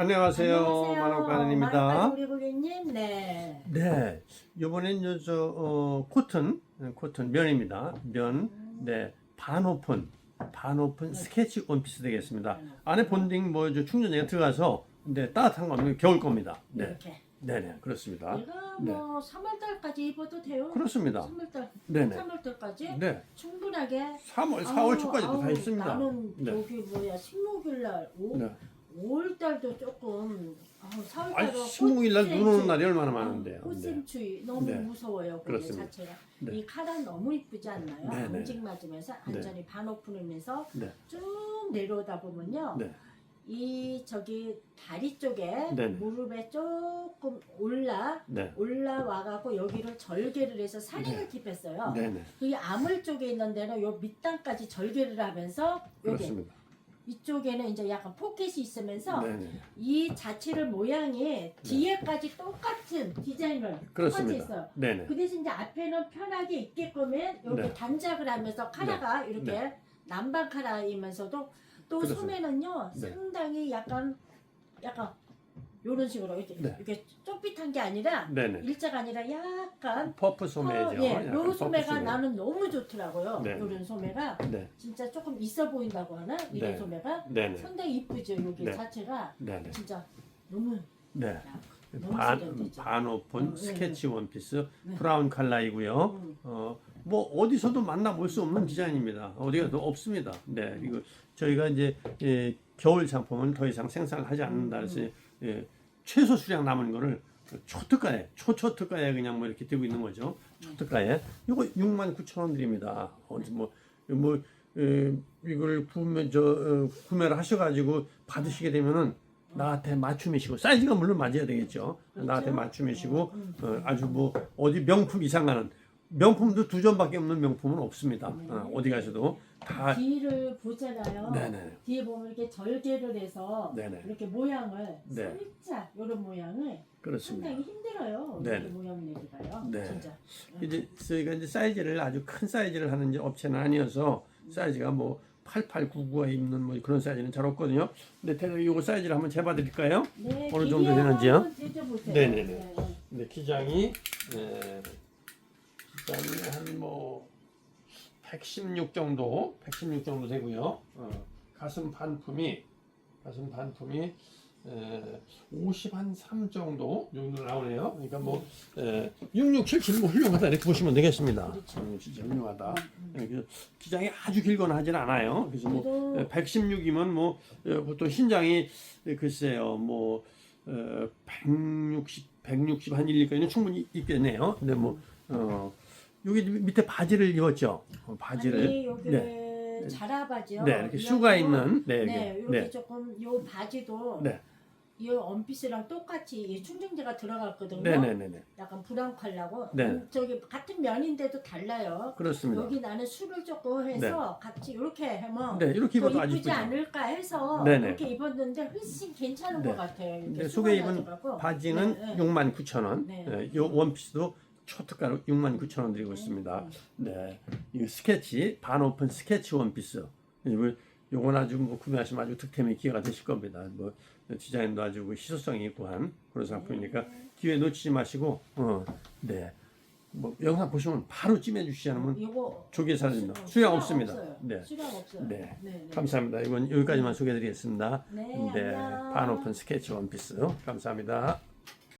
안녕하세요. 만옥가는입니다. 만옥가는 우리 고객님, 네. 네, 이번엔 저, 저 어, 코튼, 네, 코튼 면입니다. 면, 네, 반오픈, 반오픈 스케치 원피스 되겠습니다. 안에 본딩 뭐저 충전기가 들어가서 네, 따뜻한 겁니다. 겨울 겁니다. 네, 이렇게. 네, 네, 그렇습니다. 이거 뭐 3월달까지 입어도 돼요. 그렇습니다. 3월달, 네, 네, 3월달까지 네. 충분하게. 3월, 4월 초까지도 다 있습니다. 나는 네. 저기 뭐야 식목일날, 오, 네. 5월달도 조금. 아우, 4월달은 아니, 15일 날눈 오는 날이 얼마나 많은데요. 네. 꽃샘추위 너무 네. 무서워요. 그게 그렇습니다. 자체가. 네. 이 카라 너무 이쁘지 않나요? 네, 네. 앙증 맞으면서 완전히 반오픈하면서 네, 쭉 내려오다 보면요. 네, 이 저기 다리 쪽에 네네. 무릎에 조금 올라 네, 올라와가고 여기를 절개를 해서 살을 네. 깁했어요. 네, 네, 이 아물 쪽에 있는 데는 요 밑단까지 절개를 하면서 그렇습니다. 이쪽에는 이제 약간 포켓이 있으면서 네, 네, 이 자체를 모양이 뒤에까지 똑같은 디자인을 똑같이 그렇습니다. 했어요. 네, 네, 그 대신 이제 앞에는 편하게 있게끔은 이렇게 네. 단작을 하면서 카라가 이렇게 네. 남방 카라이면서도 또 그렇습니다. 소매는요 네. 상당히 약간 약간 이런 식으로 이렇게 네. 이렇게 좁빗한 게 아니라 네, 네. 일자가 아니라 약간 퍼프 소매죠. 어, 예, 약간 요 퍼프 소매가 소매. 나는 너무 좋더라고요. 네. 요런 소매가 네, 진짜 조금 있어 보인다고 하나 이런 네. 소매가 네, 네, 상당히 이쁘죠. 여기 네. 자체가 네, 네. 진짜 너무 네. 야, 너무 반, 세련되죠. 반 오픈 어, 네, 스케치 원피스 네. 브라운 컬러이고요. 음. 어, 뭐 어디서도 만나볼 수 없는 디자인입니다. 어디 가도 없습니다. 네, 이거 저희가 이제 예, 겨울 상품은 더 이상 생산을 하지 않는다 그래서 예, 최소 수량 남은 거를 초특가에 초초특가에 그냥 뭐 이렇게 들고 있는 거죠. 초특가에 이거 6만 9천 원 드립니다. 어디 뭐 뭐, 에, 이걸 구매, 저, 어, 구매를 하셔가지고 받으시게 되면은 나한테 맞춤이시고 사이즈가 물론 맞아야 되겠죠. 나한테 맞춤이시고 어, 아주 뭐 어디 명품 이상 가는 명품도 두 점밖에 없는 명품은 없습니다. 어, 어디 가셔도 다 뒤를 보잖아요. 네네 뒤에 보면 이렇게 절개를 해서 네네 이렇게 모양을 네. 살짝 이런 모양을 그렇습니다. 상당히 힘들어요. 네. 이 모양 내기가요. 네. 진짜. 이제 저희가 이제 사이즈를 아주 큰 사이즈를 하는 이제 업체는 아니어서 사이즈가 뭐 8899가 입는 뭐 그런 사이즈는 잘 없거든요. 근데 대략 이거 사이즈를 한번 재봐 드릴까요? 네, 어느 정도 되는지요? 재줘보세요. 네네네. 네. 네, 기장이 네, 기장이 한뭐 116 정도, 116 정도 되고요. 어, 가슴 반품이 가슴 반품이 에, 50한3 정도 정도 나오네요. 그러니까 뭐 에, 667뭐 훌륭하다 이렇게 보시면 되겠습니다. 그렇죠. 음, 진짜 훌륭하다. 예, 그래서 기장이 아주 길거나 하진 않아요. 그래서 뭐 그래도 116이면 뭐 어, 보통 신장이 에, 글쎄요 뭐 어, 160, 160 한 1리까지는 충분히 있겠네요. 근데 뭐 어, 여기 밑에 바지를 입었죠. 어, 바지를 아니 여기 네. 자라바지요. 네 이렇게 이 슈가 있는 네 네, 이렇게 네, 조금 요 바지도 네. 이 원피스랑 똑같이 이 충전재가 들어갔거든요. 네, 네, 네, 네. 약간 브라운 컬러고 네. 음, 저기 같은 면인데도 달라요. 그렇습니다. 여기 나는 술을 조금 해서 같이 이렇게 하면 네 이렇게 더 입어도 아주 이쁘지 이쁘죠. 않을까 해서 네 네. 이렇게 입었는데 훨씬 괜찮은 네. 것 같아요. 이렇게 네, 속에 입은 수건가져가고. 바지는 네, 네. 6만 9천 원. 네. 네, 이 원피스도 초특가로 6만 9천 원 드리고 있습니다. 네, 이 스케치 반 오픈 스케치 원피스. 이거 요건 아주 뭐 구매하시면 아주 득템의 기회가 되실 겁니다. 뭐 디자인도 아주 그 희소성이 있고 한 그런 상품이니까 기회 놓치지 마시고 어, 네. 뭐 영상 보시면 바로 찜해 주시지 않으면 조개 수- 수량 없습니다. 없어요. 네. 수량 없어요. 네. 네, 네. 감사합니다. 이건 여기까지만 소개해 드리겠습니다. 네, 네, 안녕. 반 오픈 스케치 원피스. 감사합니다.